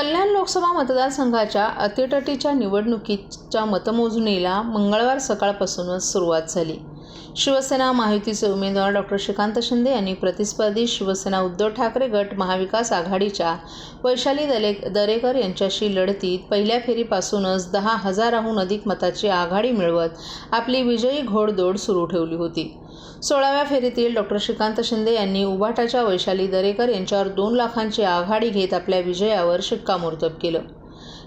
कल्याण लोकसभा मतदारसंघाच्या अतिटटीच्या निवडणुकीच्या मतमोजणीला मंगळवार सकाळपासूनच सुरुवात झाली. शिवसेना महायुतीचे उमेदवार डॉक्टर श्रीकांत शिंदे यांनी प्रतिस्पर्धी शिवसेना उद्धव ठाकरे गट महाविकास आघाडीच्या वैशाली दले दरेकर यांच्याशी लढतीत पहिल्या फेरीपासूनच दहा हजाराहून अधिक मताची आघाडी मिळवत आपली विजयी घोडदौड सुरू ठेवली होती. सोळाव्या फेरीतील डॉक्टर श्रीकांत शिंदे यांनी उभाटाच्या वैशाली दरेकर यांच्यावर दोन लाखांची आघाडी घेत आपल्या विजयावर शिक्कामोर्तब केलं.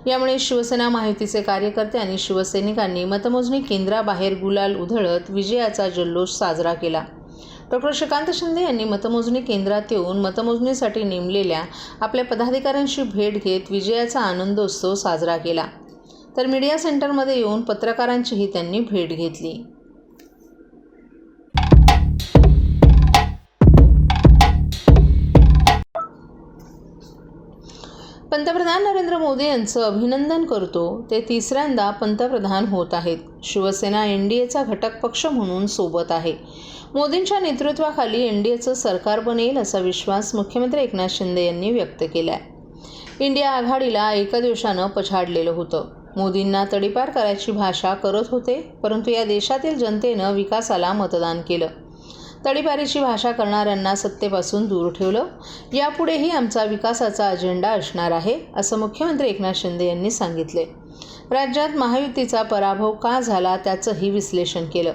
यामुळे शिवसेना माहितीचे कार्यकर्ते आणि शिवसैनिकांनी मतमोजणी केंद्राबाहेर गुलाल उधळत विजयाचा जल्लोष साजरा केला. डॉक्टर श्रीकांत शिंदे यांनी मतमोजणी केंद्रात येऊन मतमोजणीसाठी नेमलेल्या आपल्या पदाधिकाऱ्यांशी भेट घेत विजयाचा आनंदोत्सव साजरा केला. तर मीडिया सेंटरमध्ये येऊन पत्रकारांचीही त्यांनी भेट घेतली. पंतप्रधान नरेंद्र मोदी यांचं अभिनंदन करतो ते तिसऱ्यांदा पंतप्रधान होत आहेत. शिवसेना एन डी एचा घटक पक्ष म्हणून सोबत आहे. मोदींच्या नेतृत्वाखाली एन डी एचं सरकार बनेल असा विश्वास मुख्यमंत्री एकनाथ शिंदे यांनी व्यक्त केला आहे इंडिया आघाडीला एका दिवसानं पछाडलेलं होतं. मोदींना तडीपार करायची भाषा करत होते परंतु या देशातील जनतेनं विकासाला मतदान केलं. तडीपारीची भाषा करणाऱ्यांना सत्तेपासून दूर ठेवलं. यापुढेही आमचा विकासाचा अजेंडा असणार आहे असं मुख्यमंत्री एकनाथ शिंदे यांनी सांगितले. राज्यात महायुतीचा पराभव का झाला त्याचंही विश्लेषण केलं.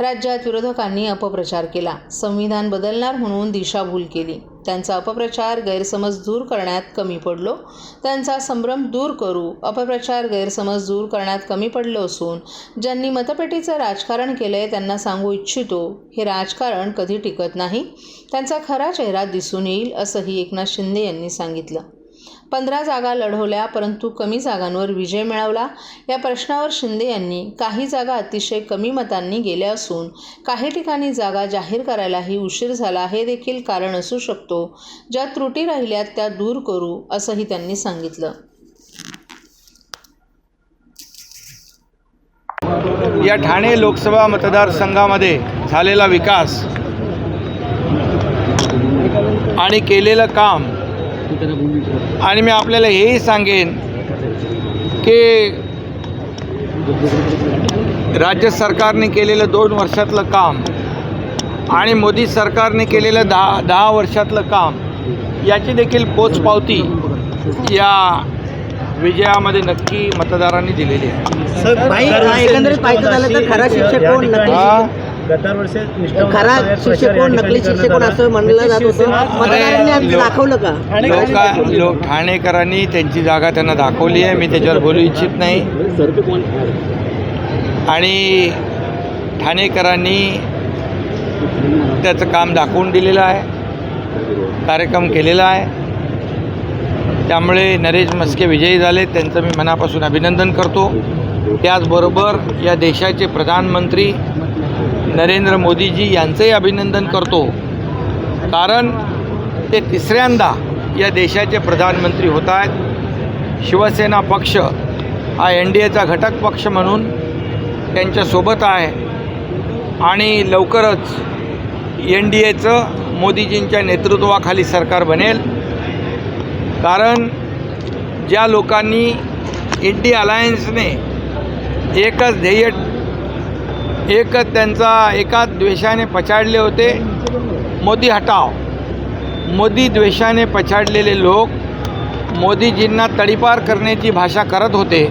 राज्यात विरोधकांनी अपप्रचार केला. संविधान बदलणार म्हणून दिशाभूल केली. त्यांचा अपप्रचार गैरसमज दूर करण्यात कमी पडलो. त्यांचा संभ्रम दूर करू अपप्रचार गैरसमज दूर करण्यात कमी पडलो असून ज्यांनी मतपेटीचं राजकारण केलं आहे त्यांना सांगू इच्छितो हे राजकारण कधी टिकत नाही. त्यांचा खरा चेहरा दिसून येईल असंही एकनाथ शिंदे यांनी सांगितलं. पंधरा जागा लढवल्या परंतु कमी जागांवर विजय मिळवला. या प्रश्नावर शिंदे यांनी काही जागा अतिशय कमी मतांनी गेल्या असून काही ठिकाणी जागा जाहीर करायलाही उशीर झाला हे देखील कारण असू शकतो. ज्या त्रुटी राहिल्यात त्या दूर करू असंही त्यांनी सांगितलं. या ठाणे लोकसभा मतदारसंघामध्ये झालेला विकास आणि केलेलं काम आणि मी आपल्याला हेही सांगेन की राज्य सरकारने केलेलं दोन वर्षातलं काम आणि मोदी सरकारने केलेलं दहा दहा वर्षातलं काम याची देखील पोचपावती या विजयामध्ये नक्की मतदारांनी दिलेली आहे. भाई एकंदरीत पाहायचं झालं तर खरा शिक्षक खरा शिक्षक कोण नकली शिक्षक कोण असं म्हणलं जात होतं. मतदारांनी दाखवलं का? लोका लोक ठाणेकरांनी त्यांची जागा त्यांना दाखवली आहे. मी त्याच्यावर बोलू इच्छित नाही. आणि ठाणेकरांनी त्याचं काम दाखवून दिलेलं आहे. कार्यक्रम केलेला आहे. त्यामुळे नरेश मस्के विजयी झाले त्यांचं मी मनापासून अभिनंदन करतो. त्याचबरोबर या देशाचे प्रधानमंत्री नरेंद्र मोदीजी यांचंही अभिनंदन करतो. कारण ते तिसऱ्यांदा या देशाचे प्रधानमंत्री होत आहेत. शिवसेना पक्ष हा एन डी एचा घटक पक्ष म्हणून त्यांच्यासोबत आहे. आणि लवकरच एन डी एचं मोदीजींच्या नेतृत्वाखाली सरकार बनेल. कारण ज्या लोकांनी इंडिया अलायन्सने एकच ध्येय एकच त्यांचा एकाच द्वेषाने पछाडले होते. मोदी हटाव. मोदी द्वेषाने पछाडलेले लोक मोदीजींना तडीपार करण्याची भाषा करत होते.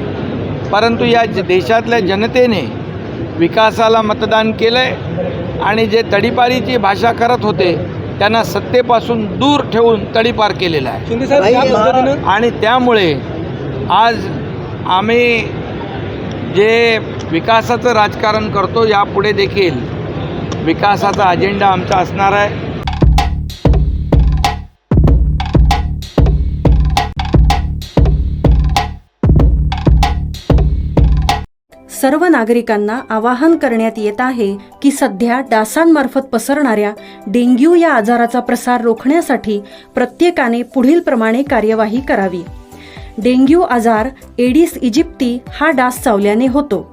परंतु या ज- देशातल्या जनतेने विकासाला मतदान केलं आहे आणि जे तडीपारीची भाषा करत होते त्यांना सत्तेपासून दूर ठेवून तडीपार केलेलं आहे. आणि त्यामुळे आज आम्ही जे विकासाचं राजकारण करतो यापुढे देखील विकासाचा अजेंडा आमचा असणार आहे. सर्व नागरिकांना आवाहन करण्यात येत आहे की सध्या डासांमार्फत पसरणाऱ्या डेंग्यू या आजाराचा प्रसार रोखण्यासाठी प्रत्येकाने पुढील प्रमाणे कार्यवाही करावी. डेंग्यू आजार एडिस इजिप्ती हा डास चावल्याने होतो.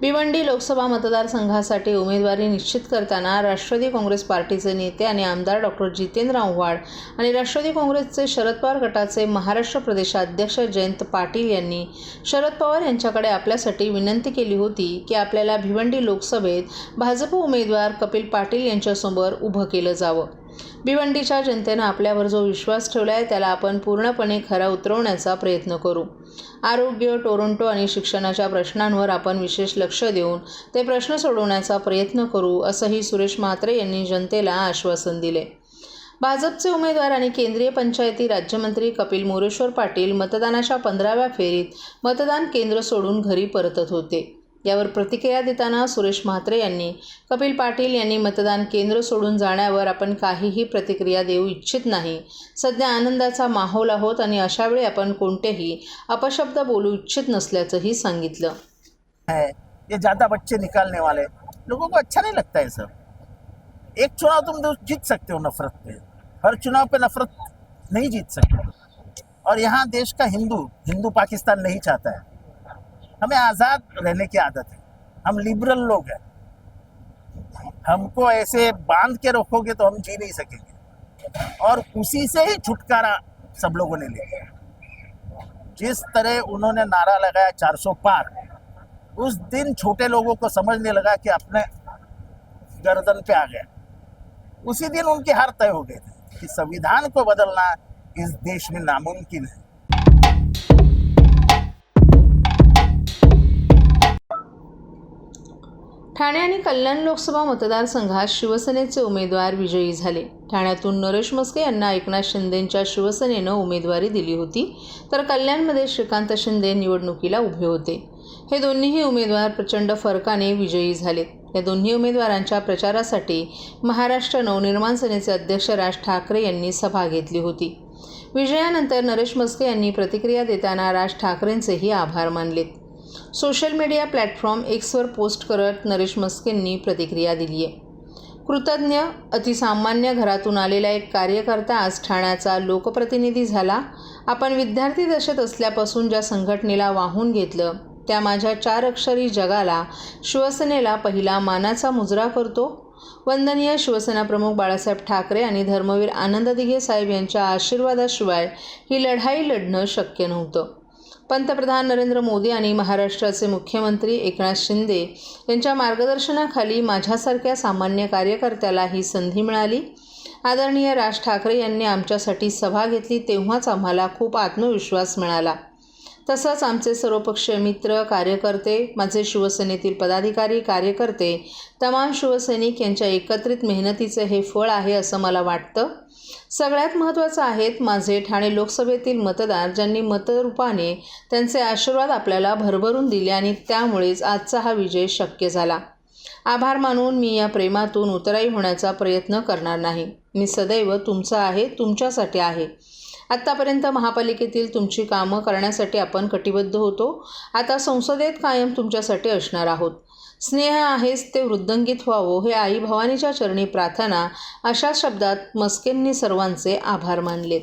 भिवंडी लोकसभा मतदारसंघासाठी उमेदवारी निश्चित करताना राष्ट्रवादी काँग्रेस पार्टीचे नेते आणि आमदार डॉक्टर जितेंद्र आव्हाड आणि राष्ट्रवादी काँग्रेसचे शरद पवार गटाचे महाराष्ट्र प्रदेशाध्यक्ष जयंत पाटील यांनी शरद पवार यांच्याकडे आपल्यासाठी विनंती केली होती की आपल्याला भिवंडी लोकसभेत भाजप उमेदवार कपिल पाटील यांच्यासमोर उभं केलं जावं. भिवंडीच्या जनतेनं आपल्यावर जो विश्वास ठेवला आहे त्याला आपण पूर्णपणे खरा उतरवण्याचा प्रयत्न करू. आरोग्य टोरंटो आणि शिक्षणाच्या प्रश्नांवर आपण विशेष लक्ष देऊन ते प्रश्न सोडवण्याचा प्रयत्न करू असंही सुरेश म्हात्रे यांनी जनतेला आश्वासन दिले. भाजपचे उमेदवार आणि केंद्रीय पंचायती राज्यमंत्री कपिल मोरेश्वर पाटील मतदानाच्या पंधराव्या फेरीत मतदान केंद्र सोडून घरी परतत होते. यावर प्रतिक्रिया देताना सुरेश म्हात्रे यांनी कपिल पाटील यांनी मतदान केंद्र सोडून जाण्यावर आपण काहीही प्रतिक्रिया देऊ इच्छित नाही. सध्या आनंदाचा माहोल आहोत आणि अशावेळी आपण कोणतेही अपशब्द बोलू इच्छित नसल्याचंही सांगितलं. ये ज़्यादा बच्चे निकालने वाले. लोगों को अच्छा नहीं लगता है सब. एक चुनाव तुम तो जीत सकते हो नफरत पे. हर चुनाव पे नफरत नहीं जीत सकते. और यहाँ देश का हिंदू हिंदू पाकिस्तान नहीं चाहता है। हमें आज़ाद रहने की आदत है। हम लिबरल लोग हैं। हमको ऐसे बाँध के रखोगे तो हम जी नहीं सकेंगे। और उसी से ही छुटकारा सब लोगों ने लिया। जिस तरह उन्होंने नारा लगाया 400 पार, उस दिन छोटे लोगों को समझने लगा कि अपने गर्दन पे आ गया उसी दिन उनकी हार तय हो गई थी कि संविधान को बदलना इस देश में नामुमकिन है। ठाणे आणि कल्याण लोकसभा मतदारसंघात शिवसेनेचे उमेदवार विजयी झाले. ठाण्यातून नरेश मस्के यांना एकनाथ शिंदेंच्या शिवसेनेनं उमेदवारी दिली होती तर कल्याणमध्ये श्रीकांत शिंदे निवडणुकीला उभे होते. हे दोन्हीही उमेदवार प्रचंड फरकाने विजयी झालेत या दोन्ही उमेदवारांच्या प्रचारासाठी महाराष्ट्र नवनिर्माण सेनेचे अध्यक्ष राज ठाकरे यांनी सभा घेतली होती. विजयानंतर नरेश मस्के यांनी प्रतिक्रिया देताना राज ठाकरेंचेही आभार मानलेत. सोशल मीडिया प्लॅटफॉर्म एक्सवर पोस्ट करत नरेश मस्केंनी प्रतिक्रिया दिली आहे. कृतज्ञ अतिसामान्य घरातून आलेला एक कार्यकर्ता आज ठाण्याचा लोकप्रतिनिधी झाला. आपण विद्यार्थी दशेत असल्यापासून ज्या संघटनेला वाहून घेतलं त्या माझ्या चार अक्षरी जगाला शिवसेनेला पहिला मानाचा मुजरा करतो. वंदनीय शिवसेना प्रमुख बाळासाहेब ठाकरे आणि धर्मवीर आनंद दिघे साहेब यांच्या आशीर्वादाशिवाय ही लढाई लढणं शक्य नव्हतं. पंतप्रधान नरेंद्र मोदी आणि महाराष्ट्राचे मुख्यमंत्री एकनाथ शिंदे यांच्या मार्गदर्शनाखाली माझ्यासारख्या सामान्य कार्यकर्त्याला ही संधी मिळाली. आदरणीय राज ठाकरे यांनी आमच्यासाठी सभा घेतली तेव्हाच आम्हाला खूप आत्मविश्वास मिळाला. तसंच आमचे सर्वपक्षीय मित्र कार्यकर्ते माझे शिवसेनेतील पदाधिकारी कार्यकर्ते तमाम शिवसैनिक यांच्या एकत्रित मेहनतीचे हे फळ आहे असं मला वाटतं. सगळ्यात महत्त्वाचं आहेत माझे ठाणे लोकसभेतील मतदार ज्यांनी मतरूपाने त्यांचे आशीर्वाद आपल्याला भरभरून दिले आणि त्यामुळेच आजचा हा विजय शक्य झाला. आभार मानून मी या प्रेमातून उतराई होण्याचा प्रयत्न करणार नाही. मी सदैव तुमचा आहे तुमच्यासाठी आहे. आत्तापर्यंत महापालिकेतील तुमची कामं करण्यासाठी आपण कटिबद्ध होतो. आता संसदेत कायम तुमच्यासाठी असणार आहोत. स्नेह आहेच ते वृद्धंगित व्हावं हे आई भवानीच्या चरणी प्रार्थना अशा शब्दात मस्केंनी सर्वांचे आभार मानले